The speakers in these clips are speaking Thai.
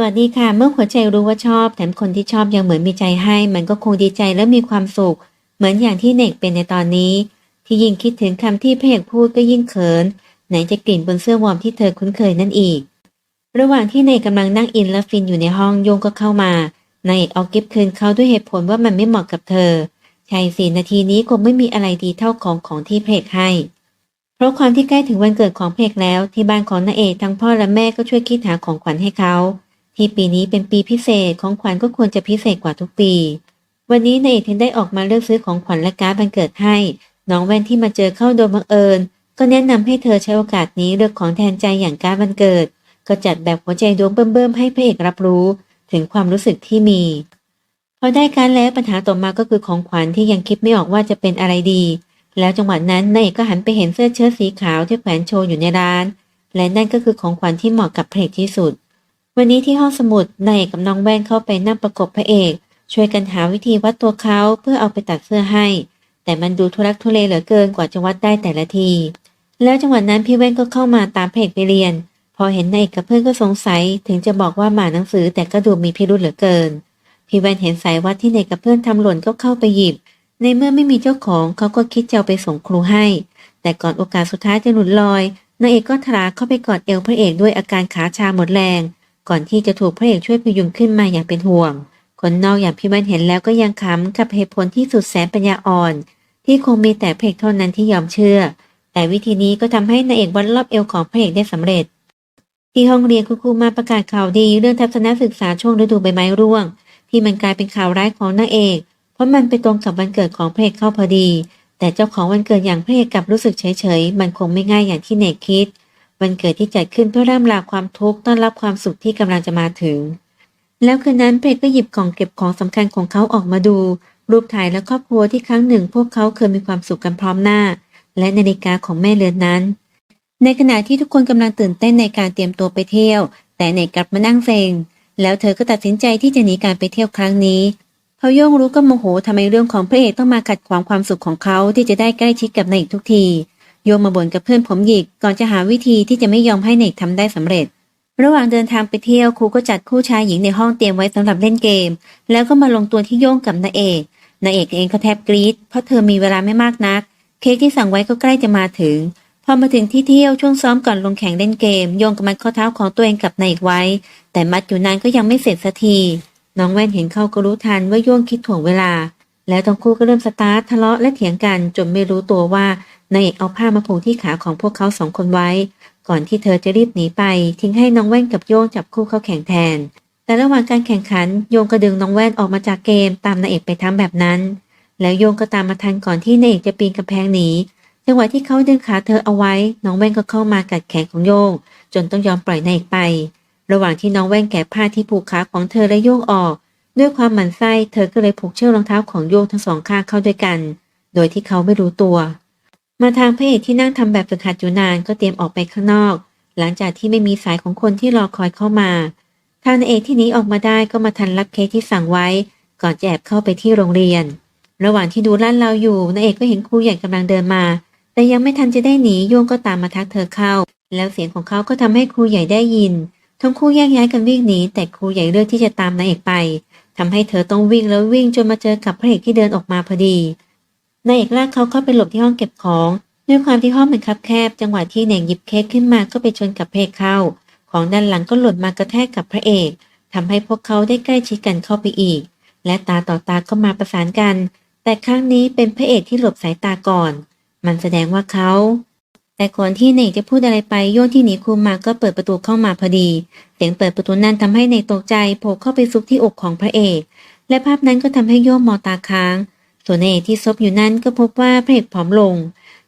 สวัสดีค่ะ เมื่อหัวใจรู้ว่าชอบ แถมคนที่ชอบยังเหมือนมีใจให้ มันก็คงดีใจและมีความสุข เหมือนอย่างที่เนกเป็นในตอนนี้ ที่ยิ่งคิดถึงคำที่พระเอกพูดก็ยิ่งเขิน ไหนจะกลิ่นบนเสื้อวอร์มที่เธอคุ้นเคยนั่นอีก ระหว่างที่เนกกำลังนั่งอินและฟินอยู่ในห้องโยงก็เข้ามานายเอกเอากิฟคืนเขาด้วยเหตุผลว่ามันไม่เหมาะกับเธอใช่สินาทีนี้คงไม่มีอะไรดีเท่าของของที่เพกให้ เพราะความที่ใกล้ถึงวันเกิดของเพกแล้วที่บ้านของนาเอกทั้งพ่อและแม่ก็ช่วยคิดหาของขวัญให้เขา ที่ปีนี้เป็นปีพิเศษของขวัญก็ควรจะพิเศษกว่าทุกปี วันนี้นายเอกถึงได้ออกมาเลือกซื้อของขวัญและการ์ดวันเกิดให้ น้องแว่นที่มาเจอเข้าโดยบังเอิญ ก็แนะนำให้เธอใช้โอกาสนี้เลือกของแทนใจอย่างการ์ดวันเกิด ก็จัดแบบหัวใจดวงเบิ่มๆให้พระเอกรับรู้ ถึงความรู้สึกที่มี พอได้การแล้วปัญหาต่อมาก็คือของขวัญที่ยังคิดไม่ออกว่าจะเป็นอะไรดี แล้วจังหวะนั้นนายเอกก็หันไปเห็นเสื้อเชิ้ตสีขาวที่แขวนโชว์อยู่ในร้าน และนั่นก็คือของขวัญที่เหมาะกับพระเอกที่สุด วันนี้ที่ห้องสมุดนายกับน้องแว่นเข้าไปนั่งประกบพระเอก ช่วยกันหาวิธีวัดตัวเขาเพื่อเอาไปตัดเสื้อให้ แต่มันดูทุรักทุเลเหลือเกินกว่าจะวัดได้แต่ละที แล้วจังหวะนั้นพี่แว่นก็เข้ามาตามพระเอกไปเรียน พอเห็นนายเอกกับเพื่อนก็สงสัย ถึงจะบอกว่าหมาหนังสือแต่ก็ดูมีพิรุธเหลือเกิน พี่แว่นเห็นสายวัดที่นายกับเพื่อนทำหล่นก็เข้าไปหยิบ ในเมื่อไม่มีเจ้าของเขาก็คิดจะเอาไปส่งครูให้ แต่ก่อนโอกาสสุดท้ายจะหลุดลอยนายเอกก็ทลาเข้าไปกอดเอวพระเอกด้วยอาการขาชาหมดแรง ก่อนที่จะถูกพระเอกช่วยพยุงขึ้นมาอย่างเป็นห่วง คนนอกอย่างพี่แว่นเห็นแล้วก็ยังขำกับเหตุผลที่สุดแสนปัญญาอ่อน ที่คงมีแต่พระเอกเท่านั้นที่ยอมเชื่อ แต่วิธีนี้ก็ทำให้นายเอกวัดรอบเอวของพระเอกได้สำเร็จ ที่ห้องเรียนคุณครูมาประกาศข่าวดีเรื่องทัศนศึกษาช่วงฤดูใบไม้ร่วง ที่มันกลายเป็นข่าวร้ายของนางเอก เพราะมันไปตรงกับวันเกิดของพระเอกเข้าพอดี แต่เจ้าของวันเกิดอย่างพระเอกกลับรู้สึกเฉยๆมันคงไม่ง่ายอย่างที่เนกคิด วันเกิดที่จัดขึ้นเพื่อร่ำลาความทุกข์ต้อนรับความสุขที่กำลังจะมาถึง แล้วคืนนั้นพระเอกก็หยิบกล่องเก็บของสำคัญของเขาออกมาดู รูปถ่ายและครอบครัวที่ครั้งหนึ่ง พวกเขาเคยมีความสุขกันพร้อมหน้า และนาฬิกาของแม่เรือนนั้น ในขณะที่ทุกคนกำลังตื่นเต้นในการเตรียมตัวไปเที่ยว แต่เนกกลับมานั่งเซ็งแล้วเธอก็ตัดสินใจที่จะหนีการไปเที่ยวครั้งนี้พอโย่งรู้ก็โมโหทำไมเรื่องของพระเอกต้องมาขัดขวางความสุขของเขาที่จะได้ใกล้ชิดกับนายเอกทุกที โยงมาบ่นกับเพื่อนผมหยิกก่อนจะหาวิธีที่จะไม่ยอมให้เนกทำได้สำเร็จ ระหว่างเดินทางไปเที่ยวครูก็จัดคู่ชายหญิงในห้องเตรียมไว้สำหรับเล่นเกม แล้วก็มาลงตัวที่โย่งกับนาเอกนาเอกเองก็แทบกรี๊ดเพราะเธอมีเวลาไม่มากนัก เค้กที่สั่งไว้ก็ใกล้จะมาถึงพอมาถึงที่เที่ยวช่วงซ้อมก่อนลงแข่งเล่นเกม โยงกับมัดข้อเท้าของตัวเองกับนายเอกไว้ แต่มัดอยู่นานก็ยังไม่เสร็จสักทีน้องแว่นเห็นเข้าก็รู้ทันว่าโยงคิดถ่วงเวลาแล้วทั้งคู่ก็เริ่มสตาร์ททะเลาะและเถียงกันจนไม่รู้ตัวว่า นายเอกเอาผ้ามาผูกที่ขาของพวกเขาสองคนไว้ ก่อนที่เธอจะรีบหนีไป ทิ้งให้น้องแว่นกับโยงจับคู่เข้าแข่งแทน แต่ระหว่างการแข่งขันโยงก็ดึงน้องแว่นออกมาจากเกมตามนายเอกไปทำแบบนั้น แล้วโยงก็ตามมาทันก่อนที่นายเอกจะปีนกำแพงหนีจังหวะที่เขาดึงขาเธอเอาไว้ น้องแว่นก็เข้ามากัดแขนของโยง จนต้องยอมปล่อยนายเอกไป ระหว่างที่น้องแว่นแกะผ้าที่ผูกขาของเธอและโยงออก ด้วยความหมั่นไส้เธอก็เลยผูกเชือกรองเท้าของโยงทั้งสองข้างเข้าด้วยกัน โดยที่เขาไม่รู้ตัว มาทางพระเอกที่นั่งทำแบบฝึกหัดอยู่นานก็เตรียมออกไปข้างนอก หลังจากที่ไม่มีสายของคนที่รอคอยเข้ามา ทางนายเอกที่หนีออกมาได้ก็มาทันรับเค้กที่สั่งไว้ ก่อนจะแอบเข้าไปที่โรงเรียน ระหว่างที่ดูล้านเราอยู่นายเอกก็เห็นครูใหญ่กำลังเดินมา แต่ยังไม่ทันจะได้หนีโยงก็ตามมาทักเธอเข้า แล้วเสียงของเขาก็ทำให้ครูใหญ่ได้ยิน ทั้งคู่แยกย้ายกันวิ่งหนีแต่ครูใหญ่เลือกที่จะตามนายเอกไปทำให้เธอต้องวิ่งแล้ววิ่งจนมาเจอกับพระเอกที่เดินออกมาพอดี นายเอกลากเขาเข้าไปหลบที่ห้องเก็บของ ด้วยความที่ห้องมันคับแคบ จังหวะที่เน่งหยิบเค้กขึ้นมาก็ไปชนกับเอกเข้า ของด้านหลังก็หล่นมากระแทกกับพระเอกทำให้พวกเขาได้ใกล้ชิดกันเข้าไปอีก และตาต่อตาก็มาประสานกัน แต่ครั้งนี้เป็นพระเอกที่หลบสายตาก่อน มันแสดงว่าเขาแต่ก่อนที่เนกจะพูดอะไรไปโยนที่หนีครูมาก็เปิดประตูเข้ามาพอดี เสียงเปิดประตูนั้นทำให้เนกตกใจโผล่เข้าไปซุกที่อกของพระเอก และภาพนั้นก็ทำให้โยมมองตาค้าง ส่วนเนกที่ซบอยู่นั้นก็พบว่าพระเอกผอมลง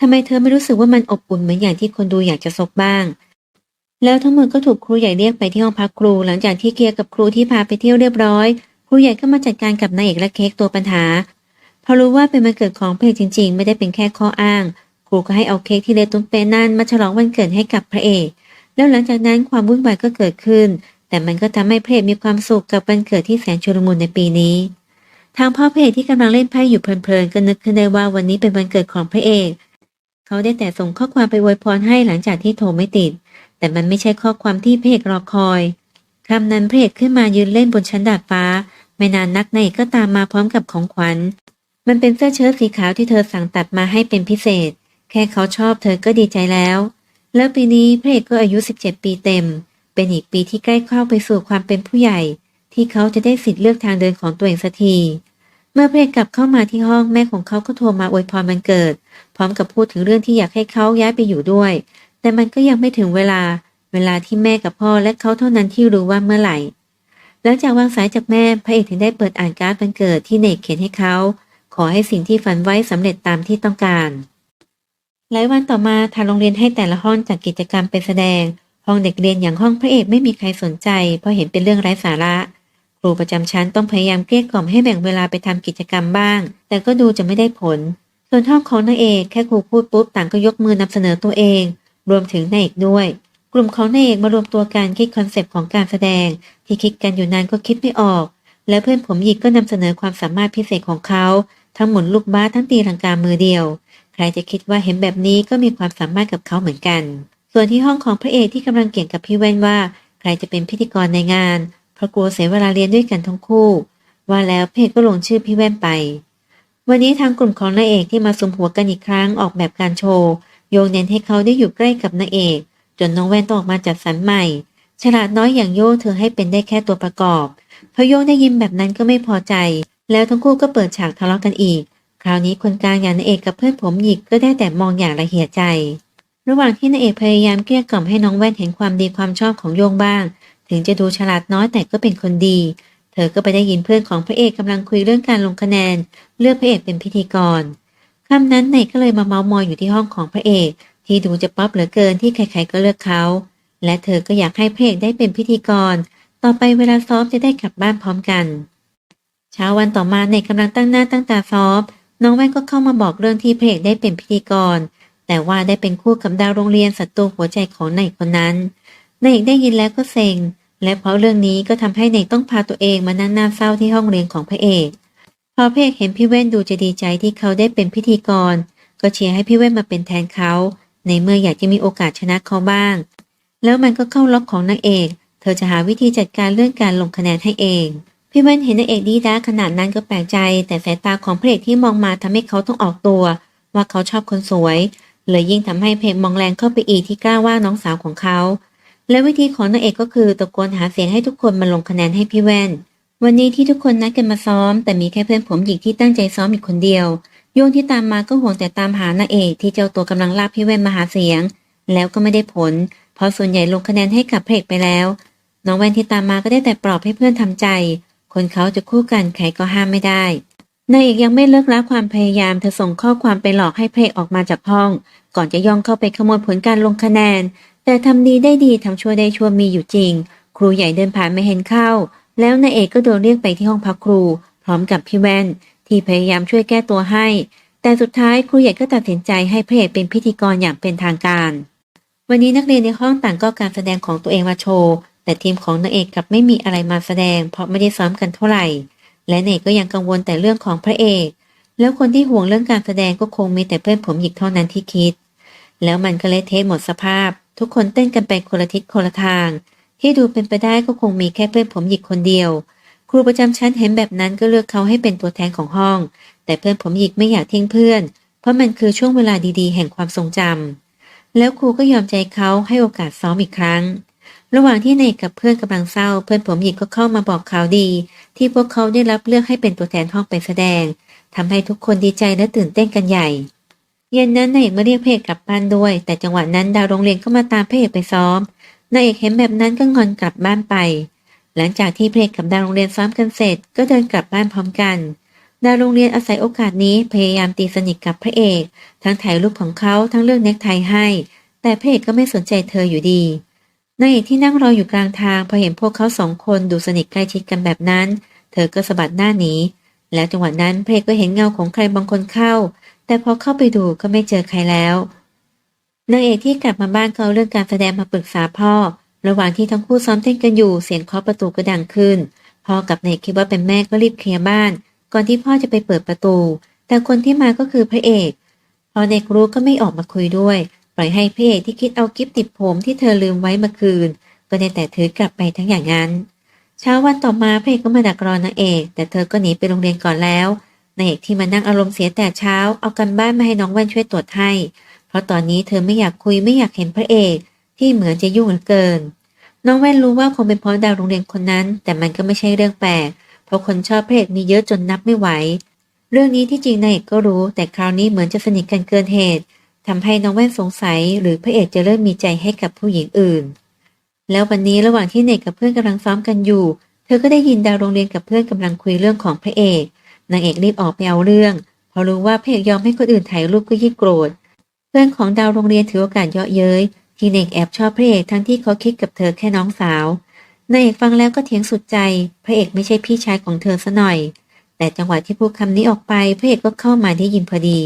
ทำไมเธอไม่รู้สึกว่ามันอบอุ่นเหมือนอย่างที่คนดูอยากจะซบบ้าง แล้วทั้งหมดก็ถูกครูใหญ่เรียกไปที่ห้องพักครู หลังจากที่เคลียร์กับครูที่พาไปเที่ยวเรียบร้อย ครูใหญ่ก็มาจัดการกับนายเอกและเค้กตัวปัญหา พอรู้ว่าเป็นวันเกิดของพระเอกจริง ๆ ไม่ได้เป็นแค่ข้ออ้าง ครูก็ให้เอาเค้กที่เล็กตุ้มเป้นั่นมาฉลองวันเกิดให้กับพระเอก แล้วหลังจากนั้นความวุ่นวายก็เกิดขึ้น แต่มันก็ทำให้พระเอกมีความสุขกับวันเกิดที่แสนชุลมุนในปีนี้ ทางพ่อพระเอกที่กำลังเล่นไพ่อยู่เพลินๆก็นึกขึ้นได้ว่าวันนี้เป็นวันเกิดของพระเอก เขาได้แต่ส่งข้อความไปอวยพรให้หลังจากที่โทรไม่ติด แต่มันไม่ใช่ข้อความที่พระเอกรอคอยคำนั้นพระเอกขึ้นมายืนเล่นบนชั้นดาดฟ้า ไม่นานนักในเอกก็ตามมาพร้อมกับของขวัญ มันเป็นเสื้อเชิ้ตสีขาวที่เธอสั่งตัดมาให้เป็นพิเศษ แค่เขาชอบเธอก็ดีใจแล้ว แล้วปีนี้พระเอกก็อายุ 17 ปีเต็ม เป็นอีกปีที่ใกล้เข้าไปสู่ความเป็นผู้ใหญ่ ที่เขาจะได้สิทธิ์เลือกทางเดินของตัวเองสักทีเมื่อพระเอกกลับเข้ามาที่ห้องแม่ของเขาก็โทรมาอวยพรวันเกิด พร้อมกับพูดถึงเรื่องที่อยากให้เขาย้ายไปอยู่ด้วย แต่มันก็ยังไม่ถึงเวลา เวลาที่แม่กับพ่อและเขาเท่านั้นที่รู้ว่าเมื่อไหร่หลังจากวางสายจากแม่พระเอกถึงได้เปิดอ่านการ์ดวันเกิดที่เนกเขียนให้เขา ขอให้สิ่งที่ฝันไว้สำเร็จตามที่ต้องการหลายวันต่อมาทางโรงเรียนให้แต่ละห้องจัดกิจกรรมไปแสดง ห้องเด็กเรียนอย่างห้องพระเอกไม่มีใครสนใจ เพราะเห็นเป็นเรื่องไร้สาระ ครูประจำชั้นต้องพยายามเกลี้ยกล่อมให้แบ่งเวลาไปทำกิจกรรมบ้าง แต่ก็ดูจะไม่ได้ผล ส่วนห้องของนางเอกแค่ครูพูดปุ๊บต่างก็ยกมือนำเสนอตัวเอง รวมถึงนายเอกด้วย กลุ่มของนายเอกมารวมตัวกันคิดคอนเซปต์ของการแสดง ที่คิดกันอยู่นานก็คิดไม่ออก และเพื่อนผมหยิกก็นำเสนอความสามารถพิเศษของเขาทั้งหมุนลูกบาสทั้งตีลังกามือเดียว ใครจะคิดว่าเห็นแบบนี้ก็มีความสามารถกับเขาเหมือนกัน ส่วนที่ห้องของพระเอกที่กำลังเกี่ยงกับพี่แว่นว่า ใครจะเป็นพิธีกรในงาน เพราะกลัวเสียเวลาเรียนด้วยกันทั้งคู่ ว่าแล้วพระเอกก็ลงชื่อพี่แว่นไป วันนี้ทางกลุ่มของนายเอกที่มาสุมหัวกันอีกครั้งออกแบบการโชว์ โยงเน้นให้เขาได้อยู่ใกล้กับนายเอก จนน้องแว่นต้องออกมาจัดสรรใหม่ ฉลาดน้อยอย่างโยเธอให้เป็นได้แค่ตัวประกอบพอโยได้ยินแบบนั้นก็ไม่พอใจ แล้วทั้งคู่ก็เปิดฉากทะเลาะกันอีก คราวนี้คนกลางอย่างนายเอกกับเพื่อนผมหยิกก็ได้แต่มองอย่างละเหียดใจระหว่างที่นายเอกพยายามเกลี้ยกล่อมให้น้องแว่นเห็นความดีความชอบของโยงบ้าง ถึงจะดูฉลาดน้อยแต่ก็เป็นคนดี เธอก็ไปได้ยินเพื่อนของพระเอกกำลังคุยเรื่องการลงคะแนน เลือกพระเอกเป็นพิธีกรคำนั้นนก็เลยมาเมามอยอยู่ที่ห้องของพระเอก ที่ดูจะป๊อปเหลือเกินที่ใครๆก็เลือกเขาและเธอก็อยากให้พระเอกได้เป็นพิธีกร ต่อไปเวลาซ้อมจะได้กลับบ้านพร้อมกัน เช้าวันต่อมาเนกกำลังตั้งหน้าตั้งตาซ้อม น้องแว่นก็เข้ามาบอกเรื่องที่พระเอกได้เป็นพิธีกร แต่ว่าได้เป็นคู่กับดาวโรงเรียนศัตรูหัวใจของนายคนนั้นนายเอกได้ยินแล้วก็เซ็ง และเพราะเรื่องนี้ก็ทำให้เนกต้องพาตัวเองมานั่งหน้าเศร้าที่ห้องเรียนของพระเอก พอพระเอกเห็นพี่แว่นดูจะดีใจที่เขาได้เป็นพิธีกร ก็เชียร์ให้พี่แว่นมาเป็นแทนเขา ในเมื่ออยากจะมีโอกาสชนะเขาบ้าง แล้วมันก็เข้าล็อกของนางเอก เธอจะหาวิธีจัดการเรื่องการลงคะแนนให้เอง พี่แว่นเห็นนางเอกดีด้าขนาดนั้นก็แปลกใจ แต่สายตาของพระเอกที่มองมาทำให้เขาต้องออกตัว ว่าเขาชอบคนสวยเลยยิ่งทำให้เพลงมองแรงเข้าไปอีกที่กล้าว่าน้องสาวของเขา และวิธีของนางเอกก็คือตะโกนหาเสียงให้ทุกคนมาลงคะแนนให้พี่แว่น วันนี้ที่ทุกคนนัดกันมาซ้อม แต่มีแค่เพื่อนผมหญิงที่ตั้งใจซ้อมอีกคนเดียว โยงที่ตามมาก็ห่วงแต่ตามหานางเอกที่เจ้าตัวกำลังลากพี่แว่นมาหาเสียง แล้วก็ไม่ได้ผล เพราะส่วนใหญ่ลงคะแนนให้กับพระเอกไปแล้ว น้องแว่นที่ตามมาก็ได้แต่ปลอบให้เพื่อนทำใจ คนเขาจะคู่กันใครก็ห้ามไม่ได้นางเอกยังไม่เลิกละความพยายามเธอส่งข้อความไปหลอกให้พระเอกออกมาจากห้อง ก่อนจะย่องเข้าไปขโมยผลการลงคะแนน แต่ทำดีได้ดีทำชั่วได้ชั่วมีอยู่จริง ครูใหญ่เดินผ่านไม่เห็นเข้า แล้วนายเอกก็โดนเรียกไปที่ห้องพักครู พร้อมกับพี่แว่น ที่พยายามช่วยแก้ตัวให้ แต่สุดท้ายครูใหญ่ก็ตัดสินใจให้พระเอกเป็นพิธีกรอย่างเป็นทางการ วันนี้นักเรียนในห้องต่างก็การแสดงของตัวเองมาโชว์แต่ทีมของนางเอกกลับไม่มีอะไรมาแสดง เพราะไม่ได้ซ้อมกันเท่าไหร่ และนางเอกก็ยังกังวลแต่เรื่องของพระเอก แล้วคนที่ห่วงเรื่องการแสดงก็คงมีแต่เพื่อนผมหยิกเท่านั้นที่คิด แล้วมันก็เละเทะหมดสภาพ ทุกคนเต้นกันไปคนละทิศคนละทาง ที่ดูเป็นไปได้ก็คงมีแค่เพื่อนผมหยิกคนเดียว ครูประจำชั้นเห็นแบบนั้นก็เลือกเขาให้เป็นตัวแทนของห้อง แต่เพื่อนผมหยิกไม่อยากทิ้งเพื่อน เพราะมันคือช่วงเวลาดีๆ แห่งความทรงจำแล้วครูก็ยอมใจเขาให้โอกาสซ้อมอีกครั้ง ระหว่างที่เอกกับเพื่อนกำลังเศร้า เพื่อนผมหยิกก็เข้ามาบอกข่าวดี ที่พวกเขาได้รับเลือกให้เป็นตัวแทนห้องไปแสดงทำให้ทุกคนดีใจและตื่นเต้นกันใหญ่ เย็นนั้นนายเอกมาเรียกพระเอกกลับบ้านด้วย แต่จังหวะนั้นดาวโรงเรียนก็มาตามพระเอกไปซ้อมนายเอกเห็นแบบนั้นก็งอนกลับบ้านไป หลังจากที่พระเอกกับดาวโรงเรียนซ้อมกันเสร็จ ก็เดินกลับบ้านพร้อมกันดาวโรงเรียนอาศัยโอกาสนี้พยายามตีสนิทกับพระเอก ทั้งถ่ายรูปของเขาทั้งเลือกเน็กไทให้ แต่พระเอกก็ไม่สนใจเธออยู่ดีนายเอกที่นั่งรออยู่กลางทางพอเห็นพวกเขาสองคนดูสนิทใกล้ชิดกันแบบนั้น เธอก็สะบัดหน้าหนีแล้วจังหวะนั้นพระเอกก็เห็นเงาของใครบางคนเข้า แต่พอเข้าไปดูก็ไม่เจอใครแล้วนางเอกที่กลับมาบ้านเขาเรื่องการแสดงมาปรึกษาพ่อ ระหว่างที่ทั้งคู่ซ้อมเต้นกันอยู่เสียงเคาะประตูก็ดังขึ้นพ่อกับนายเอกคิดว่าเป็นแม่ก็รีบเคลียร์บ้าน ก่อนที่พ่อจะไปเปิดประตู แต่คนที่มาก็คือพระเอกพอเด็กรู้ก็ไม่ออกมาคุยด้วย ปล่อยให้พระเอกที่คิดเอากิฟติดผมที่เธอลืมไว้เมื่อคืน ก็ได้แต่ถือกลับไปทั้งอย่างนั้น เช้าวันต่อมาพระเอกก็มาดักรอนางเอก แต่เธอก็หนีไปโรงเรียนก่อนแล้ว นางเอกที่มานั่งอารมณ์เสียแต่เช้า เอากันบ้านมาให้น้องแว่นช่วยตรวจให้ เพราะตอนนี้เธอไม่อยากคุยไม่อยากเห็นพระเอกที่เหมือนจะยุ่งเหลือเกิน น้องแว่นรู้ว่าคงเป็นเพราะดาวโรงเรียนคนนั้น แต่มันก็ไม่ใช่เรื่องแปลก เพราะคนชอบพระเอกมีเยอะจนนับไม่ไหว เรื่องนี้ที่จริงนายเอกก็รู้ แต่คราวนี้เหมือนจะสนิทกันเกินเหตุทำให้น้องแว่นสงสัย หรือพระเอกจะเริ่มมีใจให้กับผู้หญิงอื่น แล้ววันนี้ระหว่างที่เนกกับเพื่อนกำลังซ้อมกันอยู่ เธอก็ได้ยินดาวโรงเรียนกับเพื่อนกำลังคุยเรื่องของพระเอก นางเอกรีบออกไปเอาเรื่องพอรู้ว่าพระเอกยอมให้คนอื่นถ่ายรูปก็ยิ่งโกรธ เพื่อนของดาวโรงเรียนถือโอกาสเยาะเย้ยที่เนกแอบชอบพระเอกทั้งที่เขาคิดกับเธอแค่น้องสาวนางเอกฟังแล้วก็เถียงสุดใจ พระเอกไม่ใช่พี่ชายของเธอซะหน่อย แต่จังหวะที่พูดคำนี้ออกไปพระเอกก็เข้ามาได้ยินพอดี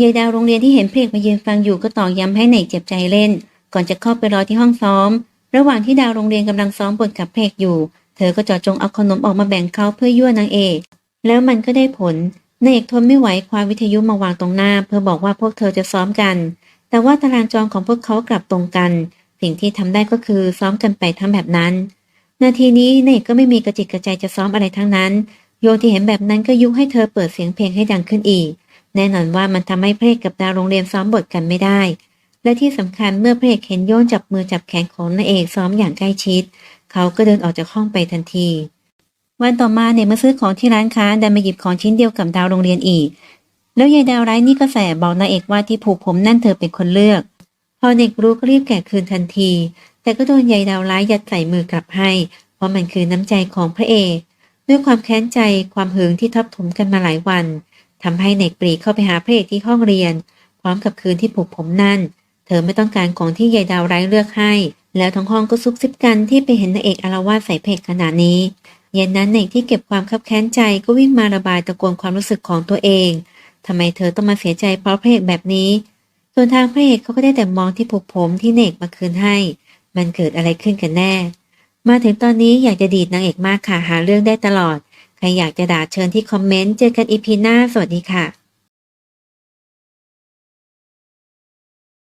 ยายดาวโรงเรียนที่เห็นพระเอกมายืนฟังอยู่ก็ตอกย้ำให้เนกเจ็บใจเล่น ก่อนจะเข้าไปรอที่ห้องซ้อม ระหว่างที่ดาวโรงเรียนกำลังซ้อมบทกับพระเอกอยู่ เธอก็จาะจงเอาขนมออกมาแบ่งเขาเพื่อยั่วนางเอก แล้วมันก็ได้ผลนางเอกทนไม่ไหวคว้าวิทยุมาวางตรงหน้า เพื่อบอกว่าพวกเธอจะซ้อมกัน แต่ว่าตารางจองของพวกเขากลับตรงกัน สิ่งที่ทำได้ก็คือซ้อมกันไปทั้งแบบนั้น นาทีนี้นางเอกก็ไม่มีกระจิตกระใจจะซ้อมอะไรทั้งนั้น โยที่เห็นแบบนั้นก็ยุให้เธอเปิดเสียงเพลงให้ดังขึ้นอีก แน่นอนว่ามันทำให้เพระเอกกับดาวโรงเรียนซ้อมบทกันไม่ได้ และที่สำคัญเมื่อเพระเอกเห็นโยนจับมือจับแขนของนางเอกซ้อมอย่างใกล้ชิด เขาก็เดินออกจากห้องไปทันที วันต่อมาเนี่ยมาซื้อของที่ร้านค้าดันมาหยิบของชิ้นเดียวกับดาวโรงเรียนอีก แล้วยายดาวไร้ายนี่ก็แสบบอกนางเอกว่าที่ผูกผมนั่นเธอเป็นคนเลือก พอเด็กรู้ก็รีบแกะคืนทันที แต่ก็โดนยายดาวร้ายยัดใส่มือกลับให้ เพราะมันคือน้ำใจของพระเอกด้วยความแค้นใจความหึงที่ทับถมกันมาหลายวันทำให้เนกปรีเข้าไปหาพระเอกที่ห้องเรียน พร้อมกับคืนที่ผูกผมนั่น เธอไม่ต้องการของที่ยายดาวร้ายเลือกให้ แล้วทั้งห้องก็ซุบซิบกันที่ไปเห็นนางเอกอารวาสใส่เพกขนาดนี้ เย็นนั้นเนกที่เก็บความคับแค้นใจก็วิ่งมาระบายตะโกนความรู้สึกของตัวเองทำไมเธอต้องมาเสียใจเพราะพระเอกแบบนี้ ส่วนทางพระเอกเขาก็ได้แต่มองที่ผูกผมที่เนกมาคืนให้ มันเกิดอะไรขึ้นกันแน่ มาถึงตอนนี้อยากจะดีดนางเอกมากค่ะ หาเรื่องได้ตลอด ใครอยากจะด่าเชิญที่คอมเมนต์ เจอกันอีพีหน้า สวัสดีค่ะ